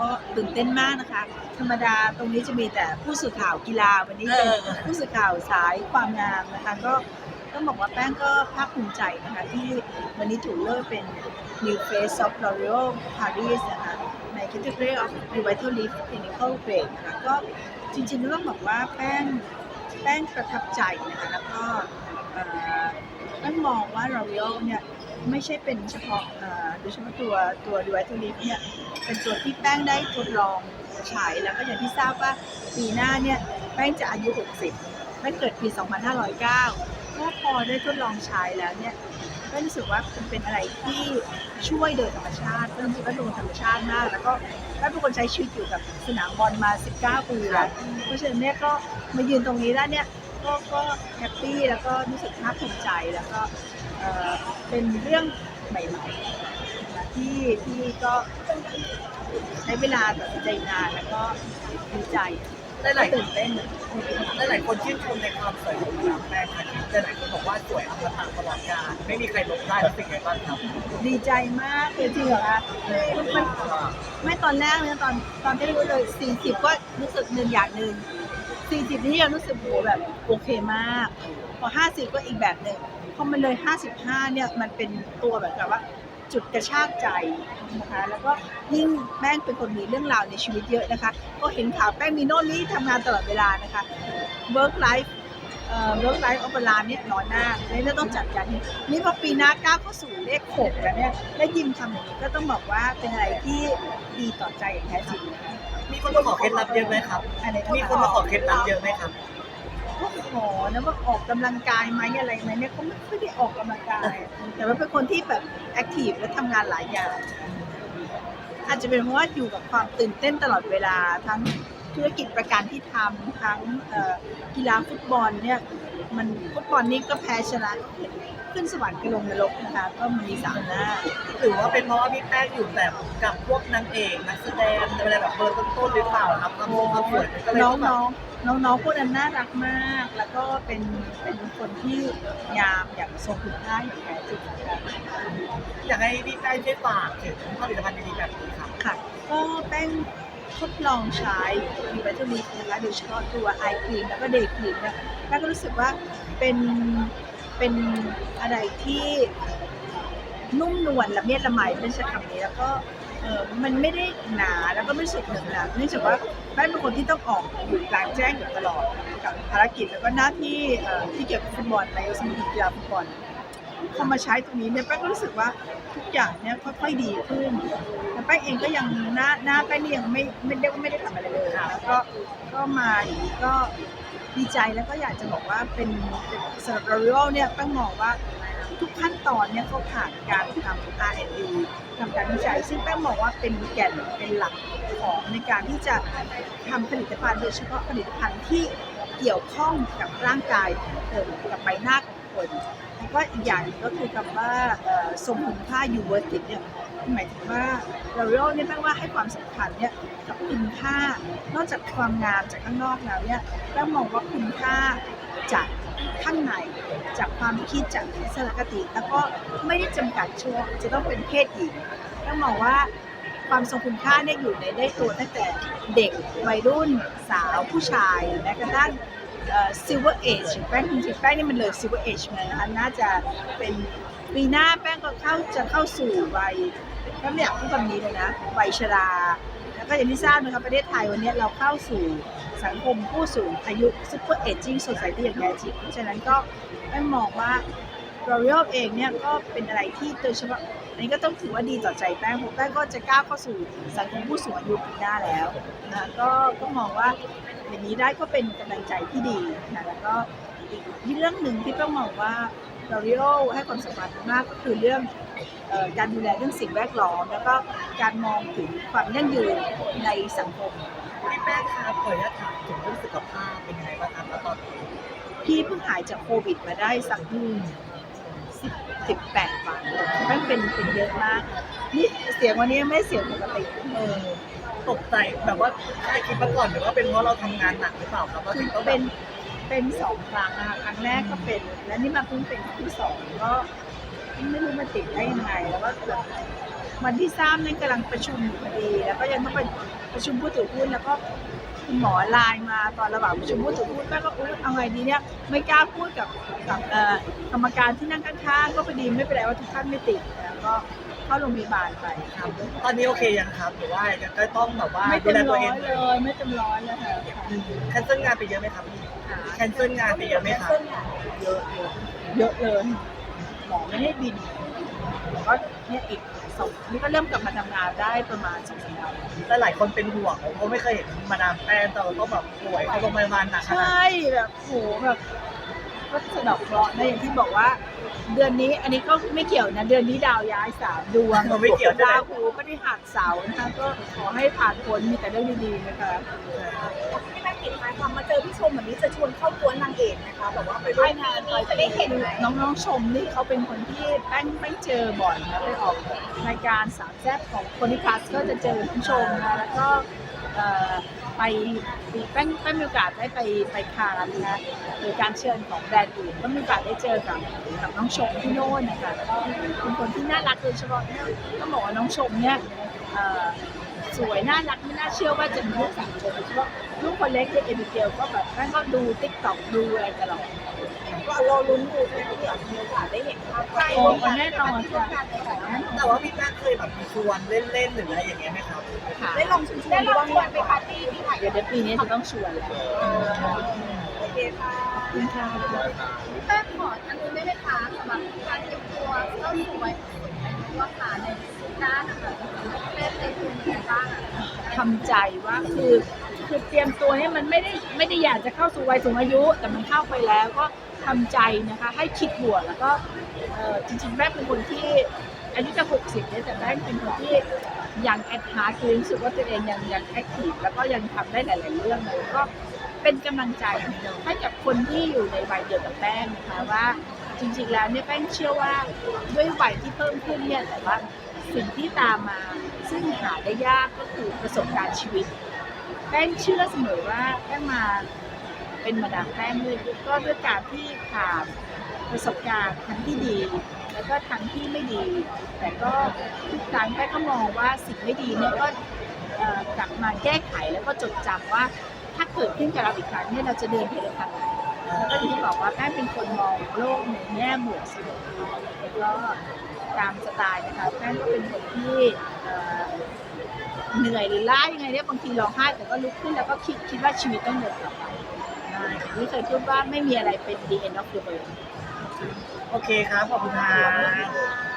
ก็ตื่นเต้นมากนะคะ ธรรมดาตรงนี้จะมีแต่ผู้สื่อข่าวกีฬาวันนี้เป็นเออผู้สื่อข่าวสายความงามนะคะ ก็ต้องบอกว่าแป้งก็ภาคภูมิใจนะคะที่วันนี้ถูกเลือกเป็น New Face of L'Oreal Paris นะคะใน category of Revitalift Clinical Grade นะคะก็จริงๆต้องบอกว่าแป้งแป้งประทับใจนะคะแล้วก็เอ่อแป้งมองว่า L'Oreal เนี่ย ไม่ใช่เป็นเฉพาะเอ่อโดยเฉพาะตัวตัว Revitalift เนี่ยเป็นตัวที่แป้งได้ทดลองใช้แล้วก็อย่างที่ทราบว่าปีหน้าเนี่ยแป้งจะอายุ 60แป้งเกิดปี 2509ก็พอได้ทดลองใช้แล้วเนี่ยก็รู้สึกว่ามันเป็นอะไรที่ช่วยโดยธรรมชาติเริ่มจากว่าดูธรรมชาติมาก แล้วก็ได้เป็นคนใช้ชีวิตอยู่กับสนามบอลมา 19 ปีแล้วเพราะฉะนั้นเนี่ยก็มายืนตรงนี้ได้เนี่ยก็ก็แฮปปี้แล้วก็รู้สึกภาคภูมิใจแล้วก็ เอ่อเป็นเรื่องใหม่ๆนะคะที่ที่ก็ใช้เวลาตัดสินใจนานแล้วก็ดีใจได้หลายตื่นเต้นได้หลายคนชื่นชมในความสวยของน้ำแป้งค่ะแต่หลายคนบอกว่าสวยอมตะตลอดกาลไม่มีใครลบได้รู้สึกไงบ้างครับดีใจมากเลยจริงเหรอคะมันไม่ตอนแรกเนี่ยตอนตอนที่รู้เลย40ก็รู้สึกหนึ่งอย่างหนึ่ง40นี่ยังรู้สึกโหแบบโอเคมาก พอ50ก็อีกแบบหนึ่ง พอมันเลย 55 เนี่ยมันเป็นตัวแบบกับว่าจุดกระชากใจนะคะแล้วก็ยิ่งแป้งเป็นคนมีเรื่องราวในชีวิตเยอะนะคะ ก็เห็นข่าวแป้งมีโน่นนี่ทำงานตลอดเวลานะคะ work life เอ่อ work life of balance เนี่ยน้อยมากเลยต้องจัดการนี่นี่พอปีหน้าก้าวเข้าสู่เลขหกแล้วเนี่ยได้ยินคำอย่างนี้ก็ต้องบอกว่าเป็นอะไรที่ดีต่อใจอย่างแท้จริงนะคะมีคนมาขอเคล็ดลับเยอะไหมครับ อันนี้มีคนมาขอเคล็ดลับเยอะไหมครับ ก็ขอนะว่าออกกำลังกายไหมอะไรไหมเนี่ยก็ไม่ค่อยได้ออกกำลังกาย แต่ว่าเป็นคนที่แบบแอคทีฟและทำงานหลายอย่าง อาจจะเป็นเพราะว่าอยู่กับความตื่นเต้นตลอดเวลาทั้ง ธุรกิจประกันที่ทำทั้งเอ่อกีฬาฟุตบอลเนี่ยมันฟุตบอลนี่ก็แพ้ชนะขึ้นสวรรค์กับลงนรกนะคะก็มันมีสามหน้าหรือว่าเป็นเพราะว่าพี่แป้งอยู่แบบกับพวกนางเอกนักแสดงอะไรแบบเบอร์ต้นๆหรือเปล่าครับความสวยความสวยมันก็เลยน้ต้อองงแบบน้องน้องน้องๆพวกนั้นน่ารักมาก แล้วก็เป็นเป็นคนที่งามอย่างทรงคุณค่าอย่างแท้จริงค่ะอยากให้พี่แป้งช่วยฝากถึงผลิตภัณฑ์ดีๆแบบนี้ครับค่ะ ก็แป้ง ทดลองใช้มีวิตามินนะคะโดยเฉพาะตัวไอครีมแล้วก็เดย์ครีมเนี่ยแป้งก็รู้สึกว่าเป็นเป็นอะไรที่นุ่มนวลละเมียดละไมเป็นใช้คำนี้แล้วก็เออมันไม่ได้หนาแล้วก็ไม่รู้สึกเหนอะหนะเนื่องจากว่าแป้งเป็นคนที่ต้องออกอยู่กลางแจ้งอยู่ตลอดกับภารกิจแล้วก็หน้าที่ที่เกี่ยวกับฟุตบอลในสโมสรกีฬาฟุตบอล พอมาใช้ตรงนี้เนี่ยแป้งก็รู้สึกว่าทุกอย่างเนี่ยค่อยๆดีขึ้นแต่แป้งเองก็ยังหน้าหน้าแป้งนี่ยังไม่ไม่ได้ไม่ได้ทำอะไรเลยแล้วก็ก็มาอย่างนี้ก็ดีใจแล้วก็อยากจะบอกว่าเป็นเป็นสำหรับ L'Oreal เนี่ยแป้งมองว่าทุกขั้นตอนเนี่ยเขาผ่านการทำ R&D ทำการวิจัย ซึ่งแป้งมองว่าเป็นแก่นเป็นหลักของในการที่จะทำผลิตภัณฑ์โดยเฉพาะผลิตภัณฑ์ที่เกี่ยวข้องกับร่างกายของคนกับใบหน้าของ คนแล้วก็อีกอย่างหนึ่งก็คือคำว่าเอ่อทรงคุณค่า you worth it เนี่ยหมายถึงว่า L'Oreal เนี่ยแป้งว่าให้ความสำคัญเนี่ยกับคุณค่านอกจากความงามจากข้างนอกแล้วเนี่ยแป้งมองว่าคุณค่าจากข้างในจากความคิดจากทัศนคติ แล้วก็ไม่ได้จำกัดช่วงจะต้องเป็นเพศหญิงต้องมองว่าความทรงคุณค่าเนี่ยอยู่ในได้ตัวตั้งแต่เด็กวัยรุ่นสาวผู้ชายแม้กระทั่ง ซิลเวอร์เอจแป้งจริงๆแป้งนี่มันเลยซิลเวอร์เอจมานะคะน่าจะเป็นปีหน้าแป้งก็เข้าจะเข้าสู่วัยแป้งไม่อยากพูดคำนี้เลยนะวัยชราแล้วก็อย่างที่ทราบนะครับประเทศไทยวันนี้เราเข้าสู่สังคมผู้สูงอายุซูเปอร์เอจิ้งโซซ i ตี้อย่างแท้จริงเพราะฉะนั้นก็แป้งมองว่า L'Oreal เองเนี่ยก็เป็นอะไรที่โดยเฉพาะ อันนี้ก็ต้องถือว่าดีต่อใจแป้งเพราะแป้งก็จะก้าวเข้าสู่สังคมผู้สูงอายุปีหน้าแล้วนะก็ก็มองว่าอย่างนี้ได้ก็เป็นกำลังใจที่ดีนะแล้วก็อีกเรื่องหนึ่งที่แป้งมองว่า L'Oreal ให้ความสำคัญมากก็คือเรื่องเอ่อการดูแลเรื่องสิ่งแวดล้อม แล้วก็การมองถึงความยั่งยืนในสังคมพี่แป้งครับขออนุญาตถามถึงเรื่องสุขภาพเป็นยังไงบ้างครับแล้วตอนนี้พี่เพิ่งหายจากโควิดมาได้สัก สิบแปดวันมันเป็นเป็นเยอะมาก นี่เสียงวันนี้ไม่เสียงปกติเออตกใจแบบว่าไม่คิดมาก่อนหรือว่าเป็นเพราะเราทำงานหนักหรือเปล่าครับว่าคืถึองต้องแบเป็บนเป็นสองครั้งนะคะครั้งแรกก็เป็น และนี่มาเพิ่งเป็นครั้งที่สองก็ ไม่รู้มาติดได้ยังไงแล้วก็แบบ วันที่สามนี่กำลังประชุมอยู่พอดี แล้วก็ยังต้องไปประชุมผู้ถือหุ้นแล้วก็คุณหมอไลน์มาตอนระหว่างประชุมผู้ถือหุ้นแม่ก็อุ๊ยเอาไงดีเนี่ยไม่กล้าพูดกับกับเอ่อกรรมการที่นั่งข้างๆก็พอดีไม่เป็นไรว่าทุกท่านไม่ติดแล้วก็เข้าโรงพยาบาลไปครับตอนนี้โอเคยังครับหรือว่ายังก็ต้องแบบว่าไม่ดูเต็มแลตัร้วอเอยงเลยไม่เต็มร้อยเลยค่ะแคนเซิลงานไปเยอะไหมครับพี่แคนเซิลงานไปเยอะไหมครับเยอะเยอะเยอะเลยหมอไม่ให้บินแล้วก็เนี่ยอีก สองนี่ก็เริ่มกลับมาทำงานได้ประมาณสองสามวันและหลายคนเป็นห่วงเพราะไม่เคยเห็นมาดามแป้งแต่เราต้องแบบป่วยเข้าโรงพยาบาลหนักขใชนาดนั้น่แบบโหแบบก็สะเดอกเคราะห์นะอย่างที่บอกว่า เดือนนี้อันนี้ก็ไม่เกี่ยวนะ เดือนนี้ดาวย้ายสามดวงเราไม่เกี่ยวใช่ไหมดาวหูก็ได้หักเสานะคะ ก็ขอให้ผ่านพ้นมีแต่เรื่องดีๆนะคะพี่แป้งติดไหมคะมาเจอพี่ชมแบบนี้จะชวนเข้ากวนนางเอกนะคะแบบว่าไปร่วมงานนี้จะได้เห็นไหมน้องๆชมนี่เขาเป็นคนที่แป้งไม่เจอบ่อยนะไปออกรายการสามแซ่บของคนนิคัสก็จะเจอคุณชมนะแล้วก็เอ่อไปแป้งแป้งมีโอกาสได้ไปไปคานนะโดยการเชิญของแบรนด์อื่นก็มีโอกาสได้เจอกับกับน้องชชมที่โน่นนะคะแล้วก็เป็นคนที่น่ารักโดยเฉพาะเนี่ยต้องบอกว่าน้องชมเนี่ยสวยน่ารักไม่น่าเชื่อว่าจะมีลูกสามคนโดยเฉพาะลูกคนเล็กเนี่ยเอมิเกลก็แบบแป้งก็ดูติ๊กต็อกดูอะไรตลอดก็รอลุ้นดูที่อยากมีโอกาสได้เห็นภาพใกล้โอ้แน่นอนค่ะแต่ว่าพี่แป้งเคยแบบชวนเล่นๆหรืออะไรอย่างเงี้ยไหมครับค่ะได้ลองชมได้ลองชวนไปปาร์ตี้ที่ไหนเดี๋ยวเดี๋ยวปีนี้จะต้องชวนแล้วโอเคค่ะ คุณค่ะแป้งขออันนี้ได้ไหมคะสำหรับการเตรียมตัวเข้าสู่วัยว่าค่ะในด้านนะคะแป้งในคุณยังไงบ้างอะทำใจว่าคือคือเตรียมตัวเนี่ยมันไม่ได้ไม่ได้อยากจะเข้าสู่วัยสูงอายุ แต่มันเข้าไปแล้วก็ทำใจนะคะให้คิดบวกแล้วก็จริงๆแม่เป็นคนที่อายุจะ 60เนี่ยแต่แม่เป็นคนที่ยังแอดฮาร์คือรู้สึกว่าตัวเองยังยังแอคทีฟแล้วก็ยังทำได้หลาย ๆ เรื่องเลยก็ เป็นกำลังใจให้กับคนที่อยู่ในวัยเดียวกับแป้งนะคะว่าจริงๆแล้วเนี่ยแป้งเชื่อว่าด้วยวัยที่เพิ่มขึ้นเนี่ยแต่ว่าสิ่งที่ตามมาซึ่งหาได้ยากก็คือประสบการณ์ชีวิต แป้งเชื่อเสมอว่าแป้งมาเป็นมาดามแป้งด้วยก็ด้วยการที่ผ่านประสบการณ์ทั้งที่ดี แล้วก็ทั้งที่ไม่ดี แต่ก็ทุกครั้งแป้งก็มองว่าสิ่งไม่ดีเนี่ยก็กลับมาแก้ไขแล้วก็จดจำว่า ถ้าเกิดขึ้นกับเราอีกครั้งเนี่ยเราจะเดินไปในทางไหนแล้วก็อย่างที่บอกว่าแป้งเป็นคนมองโลกในแง่บวกเสมอแล้วก็ตามสไตล์นะคะแป้งก็เป็นคนที่เหนื่อยหรือล้ายังไงเนี่ยบางทีร้องไห้แต่ก็ลุกขึ้นแล้วก็คิดคิดว่าชีวิตต้องเดินต่อไปอย่างที่เคยพูดว่าไม่มีอะไรเป็น the end of the world โอเคครับ ขอบคุณครับ